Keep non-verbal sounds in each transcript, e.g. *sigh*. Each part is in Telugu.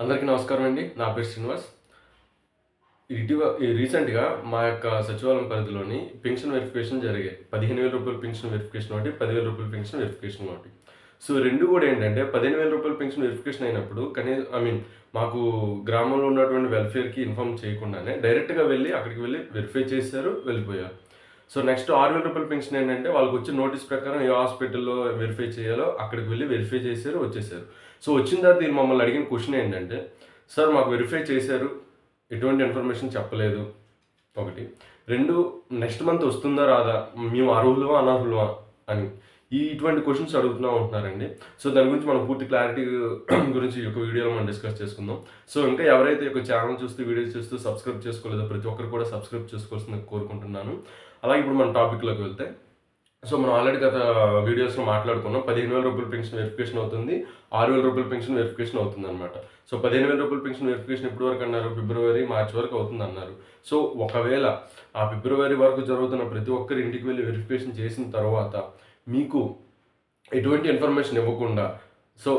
అందరికీ నమస్కారం అండి. నా పేరు శ్రీనివాస్. ఇటీవ రీసెంట్గా మా యొక్క సచివాలయం పరిధిలోని పెన్షన్ వెరిఫికేషన్ జరిగాయి. పదిహేను వేల రూపాయల పెన్షన్ వెరిఫికేషన్ ఒకటి పదివేల రూపాయల పెన్షన్ వెరిఫికేషన్ ఒకటి. సో రెండు కూడా ఏంటంటే పదిహేను వేల రూపాయల పెన్షన్ వెరిఫికేషన్ అయినప్పుడు కనీసం ఐ మీన్ మాకు గ్రామంలో ఉన్నటువంటి వెల్ఫేర్కి ఇన్ఫామ్ చేయకుండానే డైరెక్ట్గా వెళ్ళి అక్కడికి వెళ్ళి వెరిఫై చేశారు వెళ్ళిపోయారు. సో నెక్స్ట్ ఆరు వేల రూపాయల పెన్షన్ ఏంటంటే వాళ్ళకి వచ్చే నోటీస్ ప్రకారం ఏ హాస్పిటల్లో వెరిఫై చేయాలో అక్కడికి వెళ్ళి వెరిఫై చేశారు వచ్చేసారు సో వచ్చిన తర్వాత దీన్ని మమ్మల్ని అడిగిన క్వశ్చన్ ఏంటంటే సార్ మాకు వెరిఫై చేశారు ఎటువంటి ఇన్ఫర్మేషన్ చెప్పలేదు? ఒకటి. రెండు నెక్స్ట్ మంత్ వస్తుందా రాదా? మేము అర్హులు అనర్హులు అని. ఈ ఇటువంటి క్వశ్చన్స్ అడుగుతూ ఉంటున్నారండి సో దాని గురించి మనం పూర్తి క్లారిటీ *clears throat* గురించి ఈ యొక్క వీడియోలో మనం డిస్కస్ చేసుకుందాం. సో ఇంకా ఎవరైతే ఈ యొక్క ఛానల్ చూస్తూ వీడియోస్ చూస్తూ సబ్స్క్రైబ్ చేసుకోలేదో ప్రతి ఒక్కరు కూడా సబ్స్క్రైబ్ చేసుకోవాల్సింది కోరుకుంటున్నాను. అలాగే ఇప్పుడు మన టాపిక్లోకి వెళ్తే సో మనం ఆల్రెడీ గత వీడియోస్లో మాట్లాడుకున్నాం. పదిహేను వేల రూపాయల పెన్షన్ వెరిఫికేషన్ అవుతుంది. ఆరు వేల రూపాయల పెన్షన్ వెరిఫికేషన్ అవుతుంది అనమాట సో పదిహేను వేల రూపాయల పెన్షన్ వెరిఫికేషన్ ఎప్పటి వరకు అన్నారు? ఫిబ్రవరి మార్చి వరకు అవుతుంది అన్నారు సో ఒకవేళ ఆ ఫిబ్రవరి వరకు జరుగుతున్న ప్రతి ఒక్కరి ఇంటికి వెళ్ళి వెరిఫికేషన్ చేసిన తర్వాత మీకు ఎటువంటి ఇన్ఫర్మేషన్ ఇవ్వకుండా సో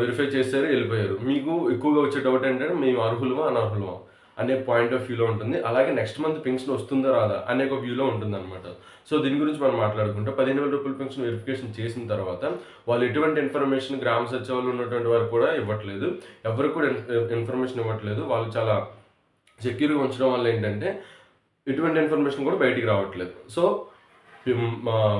వెరిఫై చేశారు వెళ్ళిపోయారు. మీకు ఎక్కువగా వచ్చే డౌట్ ఏంటంటే మేము అర్హులమా అనర్హులమా అనే పాయింట్ ఆఫ్ వ్యూలో ఉంటుంది. అలాగే నెక్స్ట్ మంత్ పెన్షన్ వస్తుందా రాదా అనే ఒక వ్యూలో ఉంటుంది అనమాట సో దీని గురించి మనం మాట్లాడుకుంటే పదిహేను వేల రూపాయల పెన్షన్ వెరిఫికేషన్ చేసిన తర్వాత వాళ్ళు ఎటువంటి ఇన్ఫర్మేషన్ గ్రామ సచివాలయంలో ఉన్నటువంటి వారు కూడా ఇవ్వట్లేదు. ఎవరు కూడా ఇన్ఫర్మేషన్ ఇవ్వట్లేదు. వాళ్ళు చాలా సెక్యూర్గా ఉంచడం వల్ల ఏంటంటే ఎటువంటి ఇన్ఫర్మేషన్ కూడా బయటికి రావట్లేదు. సో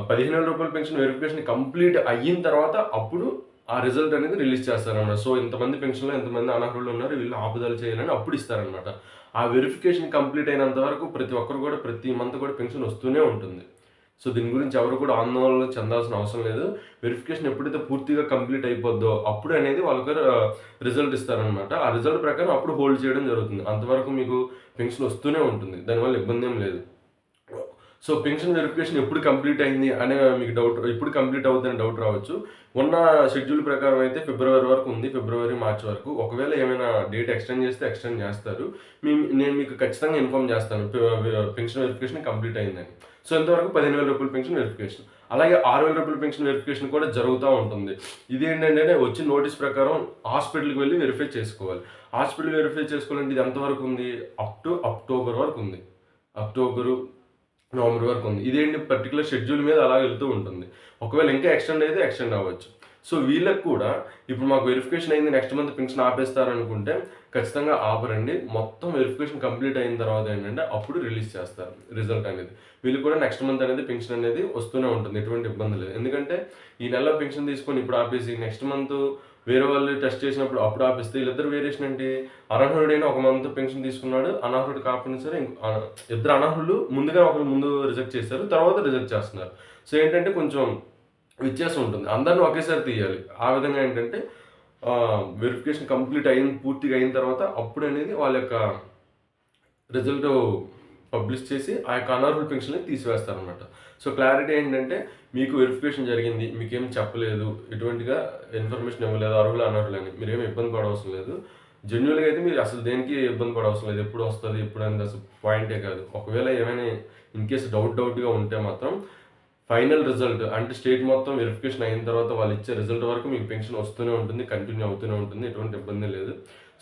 పదిహేను వేల రూపాయల పెన్షన్ వెరిఫికేషన్ కంప్లీట్ అయిన తర్వాత అప్పుడు ఆ రిజల్ట్ అనేది రిలీజ్ చేస్తారన్నమాట. సో ఇంతమంది పెన్షన్లో ఎంతమంది అనర్హులు ఉన్నారు వీళ్ళు ఆపుదల చేయాలని అప్పుడు ఇస్తారనమాట ఆ వెరిఫికేషన్ కంప్లీట్ అయినంత వరకు ప్రతి ఒక్కరు కూడా ప్రతి మంత్ కూడా పెన్షన్ వస్తూనే ఉంటుంది. సో దీని గురించి ఎవరు కూడా ఆందోళన చెందాల్సిన అవసరం లేదు. వెరిఫికేషన్ ఎప్పుడైతే పూర్తిగా కంప్లీట్ అయిపోద్దో అప్పుడు అనేది వాళ్ళకి రిజల్ట్ ఇస్తారనమాట ఆ రిజల్ట్ ప్రకారం అప్పుడు హోల్డ్ చేయడం జరుగుతుంది. అంతవరకు మీకు పెన్షన్ వస్తూనే ఉంటుంది. దానివల్ల ఇబ్బంది ఏం లేదు. సో పెన్షన్ వెరిఫికేషన్ ఎప్పుడు కంప్లీట్ అయింది అనే మీకు డౌట్ ఎప్పుడు కంప్లీట్ అవుతుందని డౌట్ రావచ్చు. ఉన్న షెడ్యూల్ ప్రకారం అయితే ఫిబ్రవరి వరకు ఉంది ఫిబ్రవరి మార్చ్ వరకు. ఒకవేళ ఏమైనా డేట్ ఎక్స్టెండ్ చేస్తే ఎక్స్టెండ్ చేస్తారు. మీ నేను మీకు ఖచ్చితంగా ఇన్ఫామ్ చేస్తాను పెన్షన్ వెరిఫికేషన్ కంప్లీట్ అయిందని. సో ఇంతవరకు పదిహేను వేల రూపాయల పెన్షన్ వెరిఫికేషన్ అలాగే ఆరు వేల రూపాయల పెన్షన్ వెరిఫికేషన్ కూడా జరుగుతూ ఉంటుంది. ఇది ఏంటంటే వచ్చిన నోటీస్ ప్రకారం హాస్పిటల్కి వెళ్ళి వెరిఫై చేసుకోవాలి. హాస్పిటల్ వెరిఫై చేసుకోవాలంటే ఇది ఎంతవరకు ఉంది? అప్ టు అక్టోబర్ వరకు ఉంది. అక్టోబరు నవంబర్ వరకు ఉంది. ఇదేంటి పర్టికులర్ షెడ్యూల్ మీద అలా వెళ్తూ ఉంటుంది. ఒకవేళ ఇంకా ఎక్స్టెండ్ అయితే ఎక్స్టెండ్ అవ్వచ్చు. సో వీళ్ళకి కూడా ఇప్పుడు మాకు వెరిఫికేషన్ అయింది నెక్స్ట్ మంత్ పెన్షన్ ఆపేస్తారనుకుంటే ఖచ్చితంగా ఆపరండి. మొత్తం వెరిఫికేషన్ కంప్లీట్ అయిన తర్వాత ఏంటంటే అప్పుడు రిలీజ్ చేస్తారు రిజల్ట్ అనేది. వీళ్ళు కూడా నెక్స్ట్ మంత్ అనేది పెన్షన్ అనేది వస్తూనే ఉంటుంది. ఎటువంటి ఇబ్బంది లేదు. ఎందుకంటే ఈ నెలలో పెన్షన్ తీసుకొని ఇప్పుడు ఆపేసి నెక్స్ట్ మంత్ వేరే వాళ్ళు టెస్ట్ చేసినప్పుడు అప్పుడు ఆపిస్తే వీళ్ళిద్దరు వేరియేషన్ ఏంటి? అనర్హుడైనా ఒక మంత్ పెన్షన్ తీసుకున్నాడు అనర్హుడు కాకుండా సరే ఇద్దరు అనర్హులు ముందుగా ఒకరు ముందు రిజెక్ట్ చేశారు తర్వాత రిజెక్ట్ చేస్తున్నారు. సో ఏంటంటే కొంచెం వ్యత్యాసం ఉంటుంది. అందరిని ఒకేసారి తీయాలి. ఆ విధంగా ఏంటంటే వెరిఫికేషన్ కంప్లీట్ అయిన పూర్తిగా అయిన తర్వాత అప్పుడు అనేది వాళ్ళ యొక్క రిజల్ట్ పబ్లిష్ చేసి ఆ యొక్క అనర్హుల్ పెన్షన్ని తీసివేస్తారనమాట సో క్లారిటీ ఏంటంటే మీకు వెరిఫికేషన్ జరిగింది మీకేం చెప్పలేదు ఎటువంటిగా ఇన్ఫర్మేషన్ ఇవ్వలేదు అర్హులు అనర్హులు అని. మీరేం ఇబ్బంది పడవలసిన లేదు. జెన్యున్గా అయితే మీరు అసలు దేనికి ఇబ్బంది పడవసరం లేదు ఎప్పుడు వస్తుంది ఎప్పుడు అనేది అసలు పాయింటే కాదు. ఒకవేళ ఏమైనా ఇన్ కేసు డౌట్ డౌట్గా ఉంటే మాత్రం ఫైనల్ రిజల్ట్ అంటే స్టేట్ మొత్తం వెరిఫికేషన్ అయిన తర్వాత వాళ్ళు ఇచ్చే రిజల్ట్ వరకు మీకు పెన్షన్ వస్తూనే ఉంటుంది కంటిన్యూ అవుతూనే ఉంటుంది ఎటువంటి ఇబ్బంది లేదు.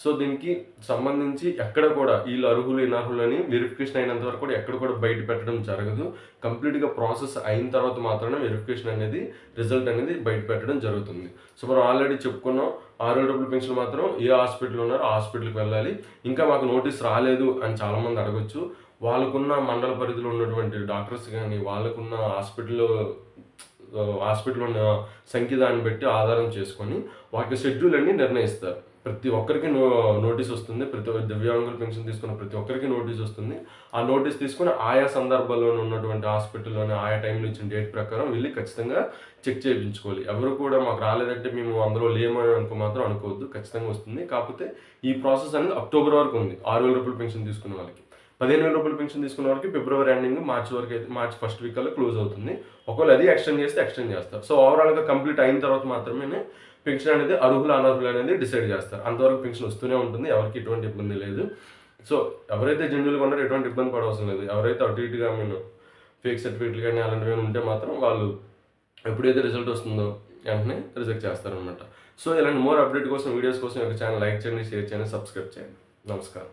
సో దీనికి సంబంధించి ఎక్కడ కూడా వీళ్ళు అర్హులు అనర్హులు అని వెరిఫికేషన్ అయినంత వరకు కూడా ఎక్కడ కూడా బయట పెట్టడం జరగదు. కంప్లీట్గా ప్రాసెస్ అయిన తర్వాత మాత్రమే వెరిఫికేషన్ అనేది రిజల్ట్ అనేది బయట పెట్టడం జరుగుతుంది. సో మనం ఆల్రెడీ చెప్పుకున్నాం ఆరు డబ్బులు పెన్షన్ మాత్రం ఏ హాస్పిటల్ ఉన్నారో హాస్పిటల్కి వెళ్ళాలి. ఇంకా మాకు నోటీస్ రాలేదు అని చాలామంది అడగచ్చు. వాళ్ళకున్న మండల పరిధిలో ఉన్నటువంటి డాక్టర్స్ కానీ వాళ్ళకున్న హాస్పిటల్లో హాస్పిటల్ ఉన్న సంఖ్య దాన్ని బట్టి ఆధారం చేసుకొని వాటి షెడ్యూల్ అన్ని నిర్ణయిస్తారు. ప్రతి ఒక్కరికి నో నోటీస్ వస్తుంది. ప్రతి దివ్యాంగుల పెన్షన్ తీసుకున్న ప్రతి ఒక్కరికి నోటీస్ వస్తుంది. ఆ నోటీస్ తీసుకుని ఆయా సందర్భాల్లో ఉన్నటువంటి హాస్పిటల్లోనే ఆయా టైంలో ఇచ్చిన డేట్ ప్రకారం వెళ్ళి ఖచ్చితంగా చెక్ చేయించుకోవాలి. ఎవరు కూడా మాకు రాలేదంటే మేము అందులో లేమని అనుకో మాత్రం అనుకోవద్దు. ఖచ్చితంగా వస్తుంది. కాకపోతే ఈ ప్రాసెస్ అనేది అక్టోబర్ వరకు ఉంది. ఆరు వేల రూపాయలు పెన్షన్ తీసుకున్న వాళ్ళకి. పదిహేను వేల రూపాయలు పెన్షన్ తీసుకున్న వరకు ఫిబ్రవరి ఎండింగ్ మార్చ్ వరకు అయితే మార్చ్ ఫస్ట్ వీక్ అలా క్లోజ్ అవుతుంది. ఒకవేళ అది ఎక్స్టెండ్ చేస్తే ఎక్స్టెండ్ చేస్తారు. సో ఓవరాల్గా కంప్లీట్ అయిన తర్వాత మాత్రమే పెన్షన్ అనేది అర్హులు అనర్హులు అనేది డిసైడ్ చేస్తారు. అంతవరకు పెన్షన్ వస్తూనే ఉంటుంది ఎవరికి ఎటువంటి ఇబ్బంది లేదు. సో ఎవరైతే జెన్యున్గా ఉన్నారో ఎటువంటి ఇబ్బంది పడవలసిన లేదు. ఎవరైతే అటు ఇటుగా మేము ఫేక్ సర్టిఫికేట్లు కానీ అలాంటివి ఉంటే మాత్రం వాళ్ళు ఎప్పుడైతే రిజల్ట్ వస్తుందో వెంటనే రిజెక్ట్ చేస్తారనమాట సో ఇలాంటి మోర్ అప్డేట్ కోసం వీడియోస్ కోసం ఒక ఛానల్ లైక్ చేయండి షేర్ చేయండి సబ్స్క్రైబ్ చేయండి. నమస్కారం.